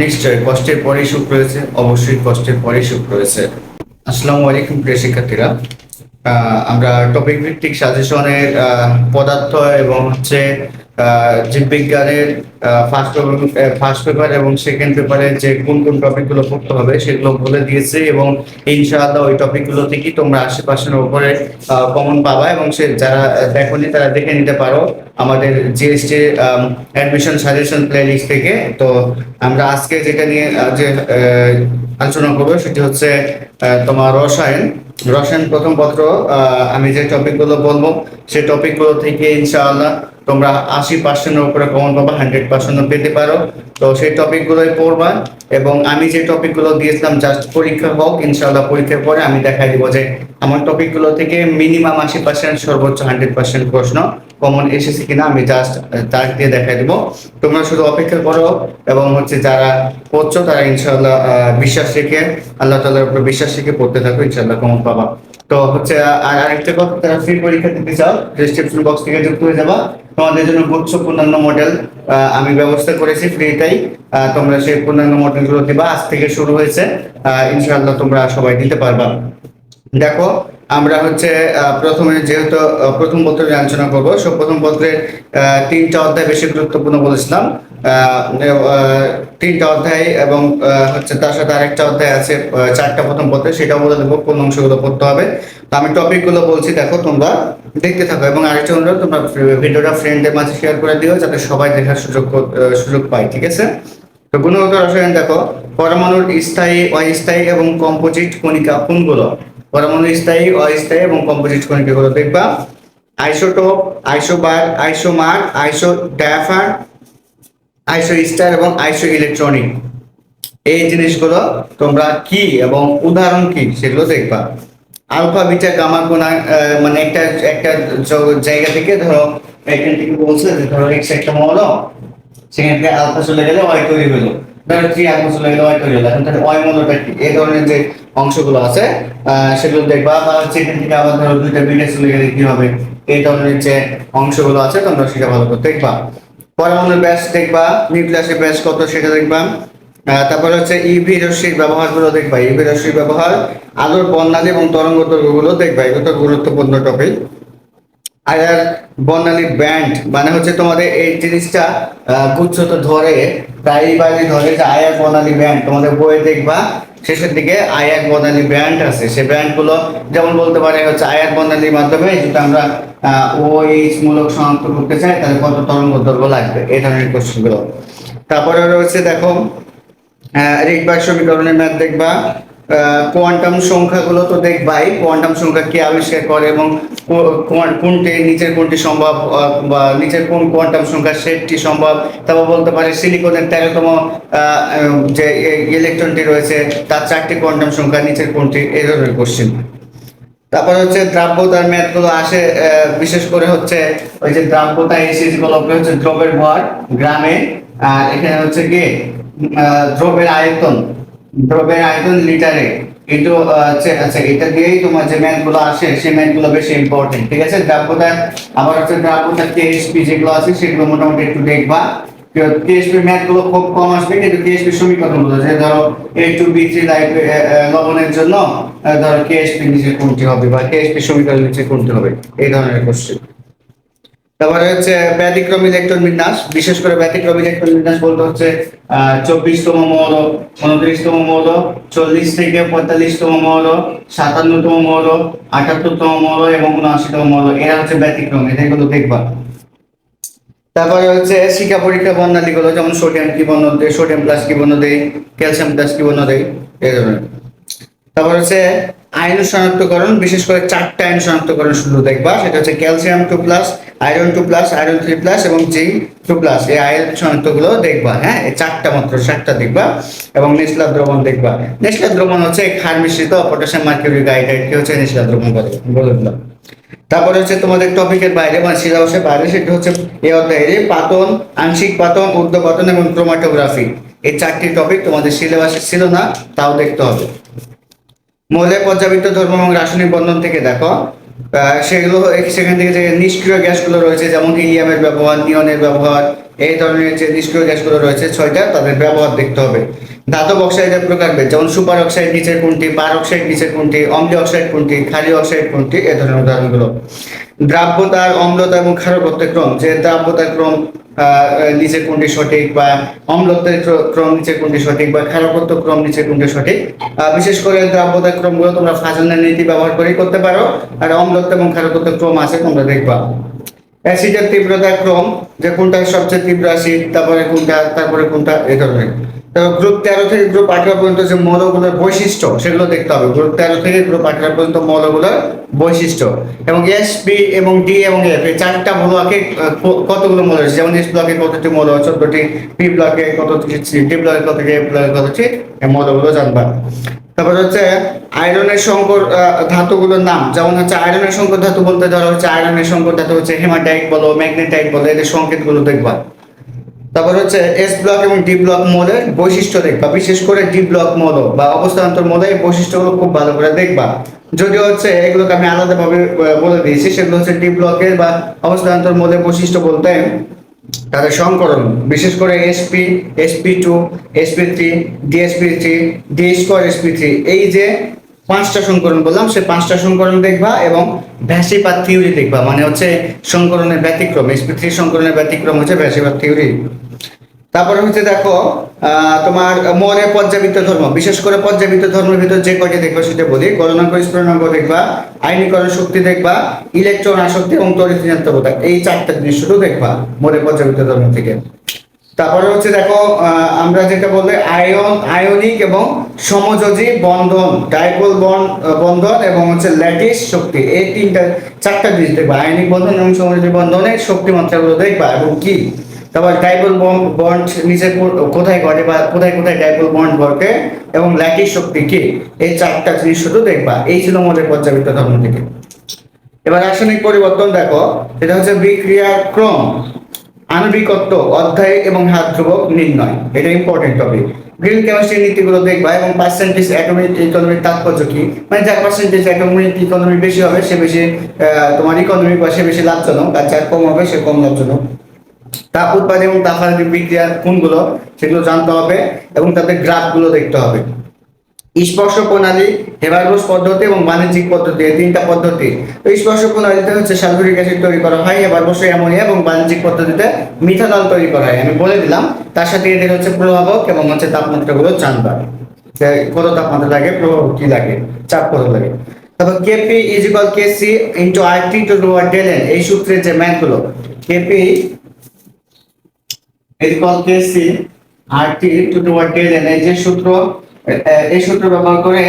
নিশ্চয় কষ্টের পরেই সুখ রয়েছে, অবশ্যই কষ্টের পরেই সুখ রয়েছে। আসসালামু আলাইকুম, প্রিয় শিক্ষার্থীরা। আমরা টপিক ভিত্তিক সাজেশনের পদার্থ এবং হচ্ছে জীববিজ্ঞানের ফার্স্ট ফার্স্ট পেপার এবং সেকেন্ড পেপারে যে কোন কোন টপিকগুলো পড়তে হবে সেগুলো বলে দিয়েছে এবং ইনশাআল্লাহ ওই টপিকগুলো থেকেই তোমরা আশেপাশের উপরে কমন পাবা এবং সে যারা দেখোনি তারা দেখে নিতে পারো আমাদের জিএসটি অ্যাডমিশন সাজেশন প্লেলিস্ট থেকে। তো আমরা আজকে যেটা নিয়ে যে আলোচনা করব সেটি হচ্ছে তোমার রসায়ন। রসায়ন প্রথম পত্র আমি যে টপিকগুলো বলব সেই টপিকগুলো থেকে ইনশাআল্লাহ তোমরা আশি পার্সেন্টের উপরে কমন পাবা হান্ড্রেড পার্সেন্ট পেতে পারো। তো সেই টপিকগুলোই পড়বা এবং আমি যে টপিকগুলো দিয়েছিলাম জাস্ট পরীক্ষা হোক ইনশাআল্লাহ পরীক্ষার পরে আমি দেখাই দিব যে আমার টপিকগুলো থেকে মিনিমাম আশি পার্সেন্ট সর্বোচ্চ হান্ড্রেড পার্সেন্ট প্রশ্ন কমন এসেছে কিনা আমি জাস্ট তার দিয়ে দেখাই দিব। তোমরা শুধু অপেক্ষা করো এবং হচ্ছে যারা পড়ছো তারা ইনশাআল্লাহ আহ, বিশ্বাস রেখে আল্লাহ তাআলার উপর বিশ্বাস রেখে পড়তে থাকো ইনশাআল্লাহ কমন পাবা। তো হচ্ছে আর আরেকটা কথা যারা ফ্রি পরীক্ষা দিতে চাও ডিসক্রিপশন বক্স থেকে যুক্ত হয়ে যাবা। তোমাদের জন্য গুচ্ছ পূর্ণাঙ্গ মডেল আমি ব্যবস্থা করেছি ফ্রিটাই তোমরা সেই পূর্ণাঙ্গ মডেলগুলো দিবা। আজ থেকে শুরু হয়েছে। ইনশাআল্লাহ তোমরা সবাই দিতে পারবা। দেখো, আমরা হচ্ছে প্রথমে যেহেতু প্রথম পত্রে আলোচনা করব সব প্রথম পত্রের তিনটা অধ্যায় বেশি গুরুত্বপূর্ণ বলেছিলাম। তিনটা অধ্যায় এবং হচ্ছে তার সাথে আরেকটা অধ্যায় আছে চারটা প্রথম পত্রে, সেটাও বলে দেবো, কোন অংশগুলো পড়তে হবে। তো আমি টপিকগুলো বলছি, দেখো, তোমরা দেখতে থাকো এবং আরেকটা অনুরোধ, তোমরা ভিডিওটা ফ্রেন্ডদের মাঝে শেয়ার করে দিও, যাতে সবাই দেখার সুযোগ সুযোগ পায়, ঠিক আছে? তো গুণগত রসায়ন দেখো, পরমাণুর স্থায়ী, অস্থায়ী এবং কম্পোজিট কণিকা কোনগুলো? পরমাণু স্থায়ী, অস্থায়ী এবং কম্পোজিট কণিকাগুলো দেখবা। আইসোটোপ আইসোবার আইসোমার আইসো ডায়াফার আইসো স্টার এবং আইসো ইলেকট্রনিক। এই জিনিসগুলো তোমরা কি এবং উদাহরণ কি সেগুলো দেখবা। আলফা, বিটা, গামা কোনা মানে একটা একটা জায়গা থেকে ধরো, এখান থেকে বলছে যে ধরো এক্স একটা মৌল, সেখান থেকে আলফা চলে গেলে ওয়াই তৈরি হলো। ধরো থ্রি আলফা চলে গেলে ওয়াই তৈরি হলো। এখন তাহলে ওয়াই মৌলটা কি? এই ধরনের যে অংশগুলো আছে সেগুলো দেখবা। বা হচ্ছে এখান থেকে আবার ধরো দুইটা বিটা চলে গেলে কি হবে? এই ধরনের যে অংশগুলো আছে, তোমরা সেটা ভালো করে দেখবা। পরমাণুর ব্যাস দেখবা নিউক্লিয়াসের ব্যাস কত সেটা দেখবা। তারপর হচ্ছে ইভি রশ্মির ব্যবহারগুলো দেখবা ইভি রশ্মির ব্যবহার, আলোর বর্ণালী এবং তরঙ্গ দৈর্ঘ্যগুলো দেখবা, এগুলো তো গুরুত্বপূর্ণ টপিক আয়ার বর্ণালী ব্যান্ড মানে হচ্ছে তোমাদের এই জিনিসটা গুচ্ছ তো ধরে, প্রায়ই বাড়ি ধরে যে আয়ার বর্ণালী ব্যান্ড তোমাদের বইয়ে দেখবা শেষের দিকে আয়াত বদানি ব্র্যান্ড আছে। সে ব্র্যান্ডগুলো যেমন বলতে পারে হচ্ছে আয়াত বদানির মাধ্যমে যদি আমরা ও এইচ মূলক শনাক্ত করতে চাই, তাহলে কত তরঙ্গ দৈর্ঘ্য লাগবে, এই ধরনের কোশ্চেনগুলো। তারপরে রয়েছে দেখো রিকবার সমীকরণের ম্যাথ দেখবা। কোয়ান্টাম সংখ্যাগুলো তো দেখবাই কোয়ান্টাম সংখ্যা কে আবিষ্কার করে এবং কোনটি নিচের কোনটি সম্ভব বা নিচের কোন কোয়ান্টাম সংখ্যা সেটটি সম্ভব, তারপর বলতে পারে সিলিকনের তেরোতম যে ইলেকট্রনটি রয়েছে, তার চারটি কোয়ান্টাম সংখ্যা, নিচের কোনটি, এই ধরনের কোশ্চেন তারপর হচ্ছে দ্রাব্যতার ম্যাথগুলো আসে বিশেষ করে হচ্ছে ওই যে দ্রাব্যতা এসিসগুলো হচ্ছে দ্রবের ভর, গ্রামে, আর এখানে হচ্ছে কি দ্রবের আয়তন। দ্রবের আয়তন লিটারে। কিন্তু আচ্ছা এটা দিয়েই তোমার যে ম্যাথগুলো আসে সেই ম্যাথগুলো বেশি ইম্পর্টেন্ট ঠিক আছে? দ্রাব্যতা আবার হচ্ছে দ্রাব্যতা টিএসপি যেগুলো আছে, সেগুলো মোটামুটি একটু দেখবা। টিএসপি ম্যাথগুলো খুব কম আসবে, কিন্তু টিএসপি সমীকরণগুলো যে ধরো এ টু বি থ্রি লাইফ লবণের জন্য ধরো কেএসপি নিচে কোনটি হবে বা কেএসপি সমীকরণ নিচে কোনটি হবে, এই ধরনের কোশ্চেন তারপরে হচ্ছে ব্যতিক্রমী ইলেকট্রন বিন্যাস, বিশেষ করে ব্যতিক্রমী ইলেকট্রন বিন্যাস বলতে হচ্ছে চব্বিশতম মৌল, উনত্রিশতম মৌল চল্লিশ থেকে পঁয়তাল্লিশতম মৌল, সাতান্নতম মৌল, আটাত্তরতম মৌল এবং উনআশিতম মৌল। এরা হচ্ছে ব্যতিক্রম এগুলো দেখবা তারপরে হচ্ছে শিক্ষা পরীক্ষা বর্ণালী গুলো যেমন সোডিয়াম কি বর্ণ দেয়, সোডিয়াম প্লাস কি বর্ণ দেয়, ক্যালসিয়াম প্লাস কি বর্ণ দেয়, এই ধরনের। তারপর হচ্ছে আয়ন শনাক্তকরণ, বিশেষ করে চারটা আয়ন শনাক্তকরণ শুধু দেখবা সেটা হচ্ছে calcium two plus, iron two plus, iron three plus এবং জিঙ্ক টু প্লাস। এই আয়ন শনাক্তগুলো দেখবা হ্যাঁ? এই চারটা মাত্র চারটা দেখবা এবং নেসলা দ্রবণ দেখবা। নেসলা দ্রবণ হচ্ছে ক্ষার মিশ্রিত পটাশিয়াম মার্কিউরি গাইডাইড কি হচ্ছে নেসলা দ্রবণ বলে দিলাম। তারপরে হচ্ছে তোমাদের টপিকের বাইরে মানে সিলেবাসের বাইরে, সেটা হচ্ছে এ অধ্যায়ে পাতন, আংশিক পাতন উর্ধ্বপাতন এবং ক্রোমাটোগ্রাফি। এই চারটি টপিক তোমাদের সিলেবাসে ছিল না, তাও দেখতে হবে। মৌলের পর্যাবৃত্ত ধর্ম এবং রাসায়নিক বন্ধন থেকে দেখো সেগুলো সেখান থেকে যে নিষ্ক্রিয় গ্যাসগুলো রয়েছে, যেমন হিলিয়ামের ব্যবহার, নিয়নের ব্যবহার, এই ধরনের যে নিষ্ক্রিয় গ্যাসগুলো রয়েছে, ছয়টা তাদের ব্যবহার দেখতে হবে। ধাতব অক্সাইডের প্রকারভেদ যেমন সুপার অক্সাইড নিচের কোনটি, পার অক্সাইড নিচের কোনটি অম্লীয় অক্সাইড কোনটি ক্ষারীয় অক্সাইড কোনটি, এ ধরনের উদাহরণগুলো। দ্রাব্যতার অম্লতা এবং ক্ষারকত্বের ক্রম, যে দ্রাব্যতার ক্রম নিচের কোনটি সঠিক বা অম্লত্বের ক্র- ক্রম নিচের কোনটি সঠিক বা ক্ষারকত্ব ক্রম নিচের কোনটি সঠিক বিশেষ করে দ্রাব্যতার ক্রমগুলো তোমরা ফাজলের নীতি ব্যবহার করেই করতে পারো, আর অম্লত্ব এবং ক্ষারকত্ব ক্রম আছে, তোমরা দেখবা। অ্যাসিডের তীব্রতা ক্রম, যে কোনটা সবচেয়ে তীব্র অ্যাসিড, তারপরে কোনটা তারপরে কোনটা, এ ধরনের। গ্রুপ তেরো থেকে গ্রুপ আঠারো পর্যন্ত যে মৌলগুলোর বৈশিষ্ট্য, সেগুলো দেখতে হবে। গ্রুপ তেরো থেকে গ্রুপ আঠারো পর্যন্ত মৌলগুলোর বৈশিষ্ট্য। এবং এস পি এবং ডি এবং এফ এই চারটা ব্লকে কতগুলো মৌল আছে যেমন এস ব্লকে কতটি মৌল চোদ্দটি। পি ব্লকে কতটি ডি ব্লকে কতটি? এফ ব্লকে কতটি? এই মৌলগুলো জানবা। তারপর হচ্ছে আয়রনের সংকর ধাতুগুলোর নাম। যেমন হচ্ছে আয়রনের সংকর ধাতু বলতে ধরো হচ্ছে আয়রনের সংকর ধাতু হচ্ছে হেমাটাইট বলো ম্যাগনেটাইট বলো, এদের সংকেতগুলো দেখবা। তারপর হচ্ছে এস ব্লক এবং ডি ব্লক মৌলের বৈশিষ্ট্য দেখবা। বিশেষ করে ডি ব্লক মৌল বা অবস্থান্তর মৌলের বৈশিষ্ট্যগুলো খুব ভালো করে দেখবা। যদিও হচ্ছে এগুলোকে আমি আলাদাভাবে বলে দিয়েছি, সেগুলো হচ্ছে ডি ব্লকের বা অবস্থান্তর মৌলের বৈশিষ্ট্য বলতে তাদের সংকরণ বিশেষ করে SP SP two SP three DSP three D square SP three এই যে পাঁচটা সংকরণ বললাম, সে পাঁচটা সংকরণ দেখবা এবং ভ্যাসিপাত থিওরি দেখবা। মানে হচ্ছে সংকরণের ব্যতিক্রম এসপি থ্রি সংকরণের ব্যতিক্রম হচ্ছে ভ্যাসিপাত থিওরি তারপরে হচ্ছে দেখো তোমার মনের পর্যাবৃত্ত ধর্ম, বিশেষ করে পর্যাবৃত্ত ধর্মের ভিতর যে কয়টি দেখবা সেটা বলি। গণনাঙ্ক স্ফুরণাঙ্ক দেখবা, আইনীকরণ শক্তি দেখবা, ইলেকট্রন আসক্তি এবং ঋণাত্মকতা, এই চারটা জিনিস শুধু দেখবা মনের পর্যাবৃত্ত ধর্ম থেকে। তারপরে হচ্ছে দেখো আমরা যেটা বললে আয়ন, আয়নিক এবং সমযোজী বন্ধন, ডাইপোল বন্ধন এবং হচ্ছে ল্যাটিস শক্তি। এই তিনটা, চারটা জিনিস দেখবা, আয়নিক বন্ধন এবং সমযোজী বন্ধনের শক্তি মাত্রাগুলো দেখবা এবং কি? তারপর ডাইপোল বন্ড নিচে কোথায় ঘটে বা কোথায় কোথায় ডাইপোল বন্ড ঘটে এবং ল্যাটিস শক্তি কি? এই চারটা জিনিস শুধু দেখবা। এই ছিল আমাদের পর্যাবৃত্ত ধর্ম থেকে। এবার রাসায়নিক পরিবর্তন দেখো এটা হচ্ছে বিক্রিয়ার ক্রম। আণবিকত্ব, অধ্যায় এবং হাত ধ্রুবক নির্ণয়। এটা ইম্পর্টেন্ট টপিক গ্রিন কেমিস্ট্রির নীতিগুলো দেখবা এবং পার্সেন্টেজ অ্যাটমিক ইকোনমির তাৎপর্য কি? মানে যার পার্সেন্টেজ অ্যাটমিক ইকোনমি বেশি হবে, সে বেশি তোমার ইকোনমি বা সে বেশি লাভজনক, আর যার কম হবে, সে কম লাভজনক। তাপ উৎপাদন এবং তাপহারিক বিক্রিয়ার কোনগুলো, সেগুলো জানতে হবে এবং তাদের গ্রাফগুলো দেখতে হবে। স্পর্শ প্রণালী হেবারবোস পদ্ধতি এবং বাণিজ্যিক পদ্ধতি, এই তিনটা পদ্ধতি। তো স্পর্শ প্রণালীতে হচ্ছে সালফিউরিক অ্যাসিড তৈরি করা হয় হেবারবোসে অ্যামোনিয়া এবং বাণিজ্যিক পদ্ধতিতে মিথানল তৈরি করা হয়। আমি বলে দিলাম, তার সাথে এদের হচ্ছে প্রভাবক এবং হচ্ছে তাপমাত্রাগুলো জানবা কত তাপমাত্রা লাগে প্রভাবক কি লাগে, চাপ কত লাগে। তারপর KP is equal K C into R T lower delta n এই সূত্রের যে ম্যাথগুলো KP is equal K C R T lower delta n এই যে সূত্র এই সূত্র ব্যবহার করে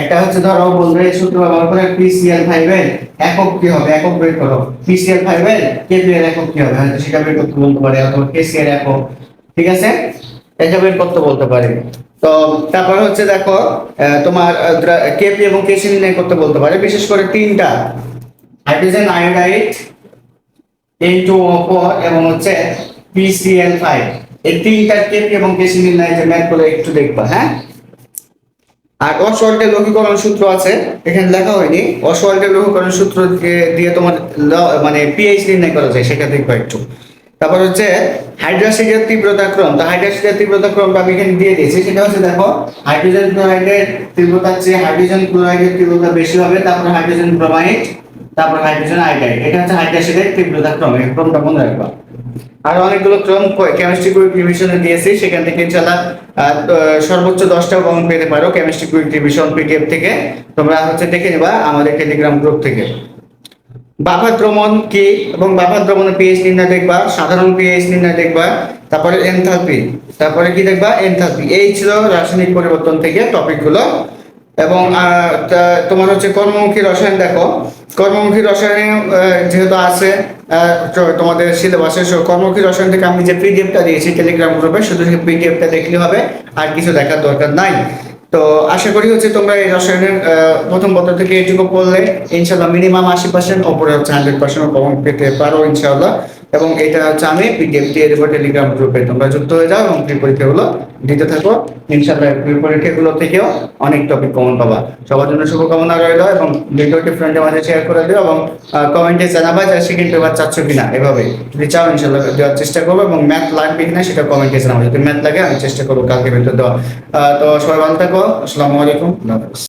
একটা হচ্ছে ধরো বলবে এই সূত্র ব্যবহার করে পিসিএল ফাইভ এর একক কি হবে? একক বের করো। পিসিএল ফাইভ এর কেপি এর একক কি হবে? হয়তো সেটা বের করতে বলতে পারে, অথবা কেসি এর একক। ঠিক আছে? এটা বের করতে বলতে পারে। তো তারপর হচ্ছে দেখো তোমার কেপি এবং কেসি নির্ণয় করতে বলতে পারে। বিশেষ করে তিনটা। হাইড্রোজেন আয়োডাইড ইনটু ফোর এবং হচ্ছে পিসিএল ফাইভ এই তিনটা কেপি এবং কেসি নির্ণয় যে ম্যাথ করে একটু দেখবা হ্যাঁ? আর অসওয়াল্ডের লঘুকরণ সূত্র আছে, এখানে লেখা হয়নি। অসওয়াল্ডের লঘুকরণ সূত্র দিয়ে- তোমার মানে পিএইচ নির্ণয় করা যায় সেটা দেখবা একটু তারপর হচ্ছে হাইড্রাসিডের তীব্রতা ক্রম। তো হাইড্রাসিডের তীব্রতা ক্রমটা আমি এখানে দিয়ে দিয়েছি, সেটা হচ্ছে দেখো, হাইড্রোজেন ক্লোরাইডের তীব্রতা চেয়ে হাইড্রোজেন ক্লোরাইডের তীব্রতা বেশি হবে, তারপর হাইড্রোজেন ব্রোমাইড তারপর হাইড্রোজেন আয়োডাইড এটা হচ্ছে হাইড্রোক্সাইডের তীব্রতা ক্রম, এই ক্রমটা মনে রাখবা। আর অনেকগুলো ক্রম কেমিস্ট্রি কুইক রিভিশনে দিয়েছি, সেখান থেকে ইনশাআল্লাহ সর্বোচ্চ দশটা কমন পেতে পারো কেমিস্ট্রি কুইক রিভিশন পিডিএফ থেকে। তোমরা হচ্ছে দেখে নিবা আমাদের টেলিগ্রাম গ্রুপ থেকে। বাফার দ্রমণ কি এবং বাফার দ্রমণের পিএইচ নির্ণয় দেখবা, সাধারণ পিএইচ নির্ণয় দেখবা, তারপরে এনথালপি তারপরে কি দেখবা এনথালপি এই ছিল রাসায়নিক পরিবর্তন থেকে টপিকগুলো এবং তোমার হচ্ছে কর্মমুখী রসায়ন দেখো। কর্মমুখী রসায়নে যেহেতু আছে তোমাদের সিলেবাসে কর্মমুখী রসায়ন থেকে আমি যে পিডিএফটা দিয়েছি টেলিগ্রাম গ্রুপে শুধু সেই পিডিএফটা দেখলে হবে, আর কিছু দেখার দরকার নাই। তো আশা করি হচ্ছে তোমরা এই রসায়নের প্রথম পত্র থেকে এটুকু পড়লে ইনশাল্লাহ মিনিমাম আশি পার্সেন্ট ওপরে হচ্ছে হান্ড্রেড পার্সেন্ট পেতে পারো ইনশাল্লাহ এবং এটা হচ্ছে আমি পিডিএফ দিয়ে দেবো টেলিগ্রাম গ্রুপে তোমরা যুক্ত হয়ে যাও এবং প্রি পরীক্ষাগুলো দিতে থাকো। ইনশাআল্লাহ প্রি পরীক্ষাগুলো থেকেও অনেক টপিক কমন পাবা। সবার জন্য শুভকামনা রইল এবং ভিডিওটি ফ্রেন্ডের মাঝে শেয়ার করে দিও এবং কমেন্টে জানাবা যে সেকেন্ড পেপার চাচ্ছ কিনা। এভাবে যদি চাও ইনশাআল্লাহ দেওয়ার চেষ্টা করব এবং ম্যাথ লাগবে কিনা সেটা কমেন্টে জানাব। যদি ম্যাথ লাগে আমি চেষ্টা করব কালকে ভিতরে দেওয়া তো সবাই ভালো থাকো। আসসালামু আলাইকুম।